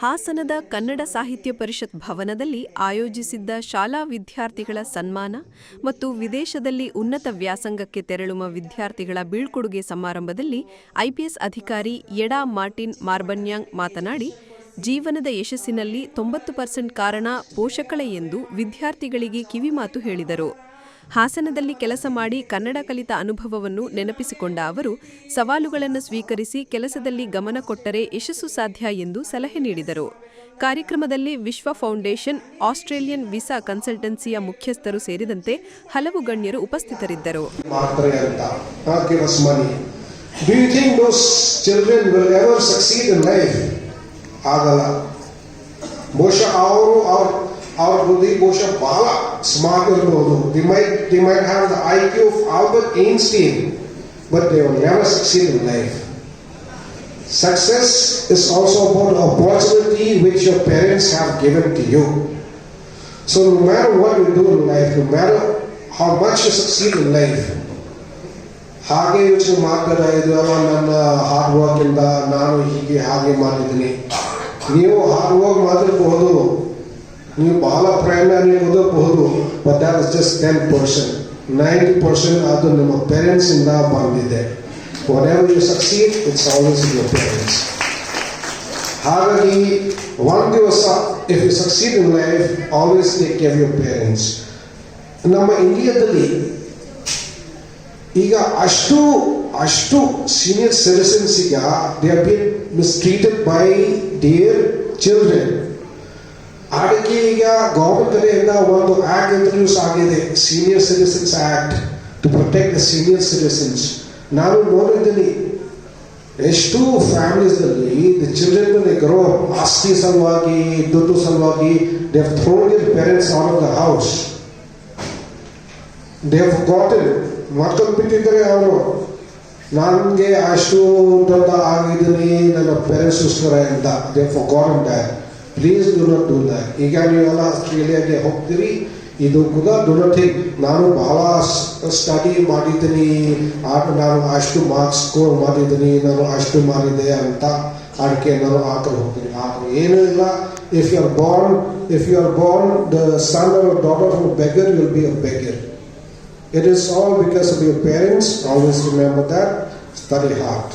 ಹಾಸನದ ಕನ್ನಡ ಸಾಹಿತ್ಯ ಪರಿಷತ್ ಭವನದಲ್ಲಿ ಆಯೋಜಿಸಿದ್ದ ಶಾಲಾ ವಿದ್ಯಾರ್ಥಿಗಳ ಸನ್ಮಾನ ಮತ್ತು ವಿದೇಶದಲ್ಲಿ ಉನ್ನತ ವ್ಯಾಸಂಗಕ್ಕೆ ತೆರಳುವ ವಿದ್ಯಾರ್ಥಿಗಳ ಬೀಳ್ಕೊಡುಗೆ ಸಮಾರಂಭದಲ್ಲಿ ಐಪಿಎಸ್ ಅಧಿಕಾರಿ ಎಡಾ ಮಾರ್ಟಿನ್ ಮಾರ್ಬನ್ಯಾಂಗ್ ಮಾತನಾಡಿ, ಜೀವನದ ಯಶಸ್ಸಿನಲ್ಲಿ ತೊಂಬತ್ತು ಪರ್ಸೆಂಟ್ ಕಾರಣ ಪೋಷಕಳೆ ಎಂದು ವಿದ್ಯಾರ್ಥಿಗಳಿಗೆ ಕಿವಿಮಾತು ಹೇಳಿದರು. ಹಾಸನದಲ್ಲಿ ಕೆಲಸ ಮಾಡಿ ಕನ್ನಡ ಕಲಿತ ಅನುಭವವನ್ನು ನೆನಪಿಸಿಕೊಂಡ ಅವರು, ಸವಾಲುಗಳನ್ನು ಸ್ವೀಕರಿಸಿ ಕೆಲಸದಲ್ಲಿ ಗಮನ ಕೊಟ್ಟರೆ ಯಶಸ್ಸು ಸಾಧ್ಯ ಎಂದು ಸಲಹೆ ನೀಡಿದರು. ಕಾರ್ಯಕ್ರಮದಲ್ಲಿ ವಿಶ್ವ ಫೌಂಡೇಶನ್, ಆಸ್ಟ್ರೇಲಿಯನ್ ವಿಸಾ ಕನ್ಸಲ್ಟೆನ್ಸಿಯ ಮುಖ್ಯಸ್ಥರು ಸೇರಿದಂತೆ ಹಲವು ಗಣ್ಯರು ಉಪಸ್ಥಿತರಿದ್ದರು? ಆಗಲ್ಲ. ಬಹುಶಃ ಅವರು, ಅವ್ರ ಅವ್ರ ಬಹುಶಃ ಬಹಳ ಸ್ಮಾರ್ಟ್ ಇರಬಹುದು they might they might have the I Q of Albert Einstein but they will never succeed in life Success is also about opportunity which your parents have given to you. So no matter what you do in life, no matter how much you succeed in life, ಹಾಗೆ ಯೋಚನೆ ಮಾಡ್ತಾರೆ ಇದು ನನ್ನ hard work ಇಂದ ನಾನು ಹೀಗೆ ಹಾಗೆ ಮಾಡಿದ್ದೀನಿ ನೀವು ಹಾರ್ಡ್ ವರ್ಕ್ ಮಾಡಿರಬಹುದು ನೀವು ಬಹಳ ಪ್ರಯತ್ನ ನೀವು ಓದಬಹುದು but is just ten percent ninety percent ಅದು ನಿಮ್ಮ ಪೇರೆಂಟ್ಸ್ ಇಂದ ಬಂದಿದೆ. Whatever you succeed it's always your parents ಹಾಗಾಗಿ, ಒಂದು ದಿವಸ if you succeed in life always take care your parents ನಮ್ಮ ಇಂಡಿಯಾದಲ್ಲಿ ಈಗ ಅಷ್ಟು ಅಷ್ಟು ಸೀನಿಯರ್ ಸಿಟಿಸನ್ಸ್ ಈಗ they have been mistreated by their children ಅದಕ್ಕೆ ಈಗ ಗೌರ್ಮೆಂಟ್ ಕಡೆಯಿಂದ ಒಂದು ಆಕ್ಟ್ ಇಂಟ್ರೊಡ್ಯೂಸ್ ಆಗಿದೆ senior citizens act to protect the senior citizens ನಾನು ನೋಡಿದ್ದೀನಿ ಎಷ್ಟು ಫ್ಯಾಮಿಲೀಸ್ನಲ್ಲಿ ದ ಚಿಲ್ಡ್ರನ್ ಗ್ರೋ ಆಸ್ತಿ ಸಲುವಾಗಿ ದುಡ್ಡು ಸಲುವಾಗಿ they have thrown their parents out of the house they have gotten ಮಕ್ಕಳು ಬಿಟ್ಟಿದ್ದಾರೆ ಅವರು ನನಗೆ ಅಷ್ಟು ದೊಡ್ಡ ಆಗಿದ್ದೀನಿ ನನ್ನ ಪೇರೆಂಟ್ಸ್ಗೋಸ್ಕರ ಅಂತ they forgotten that please do not do that ಈಗ ನೀವೆಲ್ಲ ಆಸ್ಟ್ರೇಲಿಯಾಗೆ ಹೋಗ್ತೀರಿ. ಇದು ಕೂಡ ಡು ನಾಟ್ ನಾನು ಬಹಳ ಸ್ಟಡಿ ಮಾಡಿದ್ದೀನಿ. ನಾನು ಅಷ್ಟು ಮಾರ್ಕ್ಸ್ ಸ್ಕೋರ್ ಮಾಡಿದ್ದೀನಿ. ನಾನು ಅಷ್ಟು ಮಾಡಿದೆ ಅಂತ ಅದಕ್ಕೆ ನಾನು ಆ ಹೋಗ್ತೀನಿ. ಆದರೆ ಏನೂ ಇಲ್ಲ. If you are born if you are born the son or daughter of beggar will be a beggar It is all because of your parents. Always remember that. Study hard.